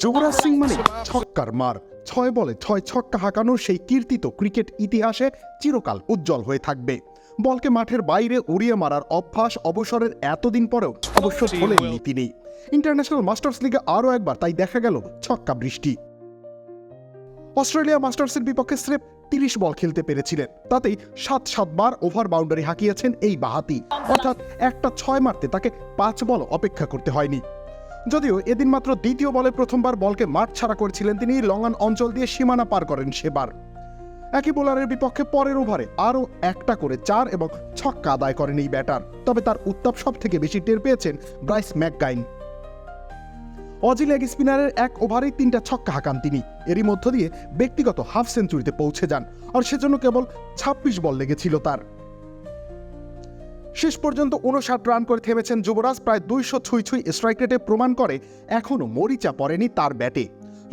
যুবরাজ সিং মানে ছক্কার মার। ছয় বলে ছয় ছক্কা হাঁকানোর সেই কীর্তিত ক্রিকেট ইতিহাসে চিরকাল উজ্জ্বল হয়ে থাকবে। বলকে মাঠের বাইরে উড়িয়ে মারার অভ্যাস অবসরের এতদিন পরেও অবশ্য ভোলেননি তিনি ইন্টারন্যাশনাল মাস্টার্স লিগে আরও একবার তাই দেখা গেল ছক্কা বৃষ্টি। অস্ট্রেলিয়া মাস্টার্সের বিপক্ষে স্রেফ তিরিশ বল খেলতে পেরেছিলেন। তাতেই সাত সাতবার ওভার বাউন্ডারি হাঁকিয়েছেন এই বাহাতি। অর্থাৎ একটা ছয় মারতে তাকে পাঁচ বল অপেক্ষা করতে হয়নি। যদিও এদিন মাত্র দ্বিতীয় বলে প্রথমবার বলকে মাঠ ছাড়া করেছিলেন তিনি, লঙ্গান অঞ্চল দিয়ে সীমানা পার করেন সেবার। একই বোলারের বিপক্ষে পরের ওভারে আরও একটা করে চার এবং ছক্কা আদায় করেন এই ব্যাটার। তবে তার উত্তাপ সব থেকে বেশি টের পেয়েছেন ব্রাইস ম্যাকগাইন। অজি লেগ স্পিনারের এক ওভারেই তিনটা ছক্কা হাঁকান তিনি। এরই মধ্য দিয়ে ব্যক্তিগত হাফ সেঞ্চুরিতে পৌঁছে যান, আর সেজন্য কেবল ছাব্বিশ বল লেগেছিল তার। শেষ পর্যন্ত উনষাট রান করে থেমেছেন যুবরাজ, প্রায় দুইশো ছুঁই ছুঁই স্ট্রাইক রেটে প্রমাণ করে এখনও মরিচা পড়েনি তার ব্যাটে।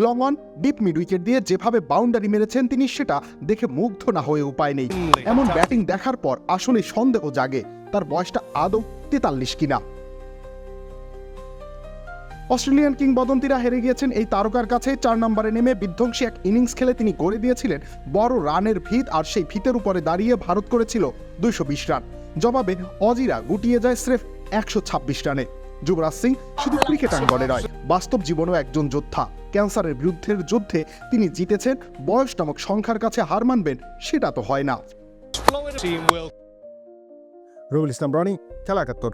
Long on deep mid wicket দিয়ে যেভাবে বাউন্ডারি মেরেছেন তিনি, সেটা দেখে মুগ্ধ না হয়ে উপায় নেই। এমন ব্যাটিং দেখার পর আসলে সন্দেহ জাগে তার বয়সটা আদৌ তেতাল্লিশ কিনা। অস্ট্রেলিয়ান কিংবদন্তিরা হেরে গিয়েছেন এই তারকার কাছে, চার নম্বরে নেমে বিধ্বংসী এক ইনিংস খেলে তিনি গড়ে দিয়েছিলেন বড় রানের ভিত, আর সেই ভিতের উপরে দাঁড়িয়ে ভারত করেছিল দুইশো বিশ রান। জবাবে অজিরা গুটিয়ে যায় স্রেফ একশো ছাব্বিশ রানে। যুবরাজ সিং শুধু ক্রিকেট আঙ্গনে নয়, বাস্তব জীবনেও একজন যোদ্ধা। ক্যান্সারের বিরুদ্ধে যুদ্ধে তিনি জিতেছেন, বয়স নামক সংখ্যার কাছে হার মানবেন, সেটা তো হয় না। রুবুল ইসলাম রনি, খেলা একাত্তর।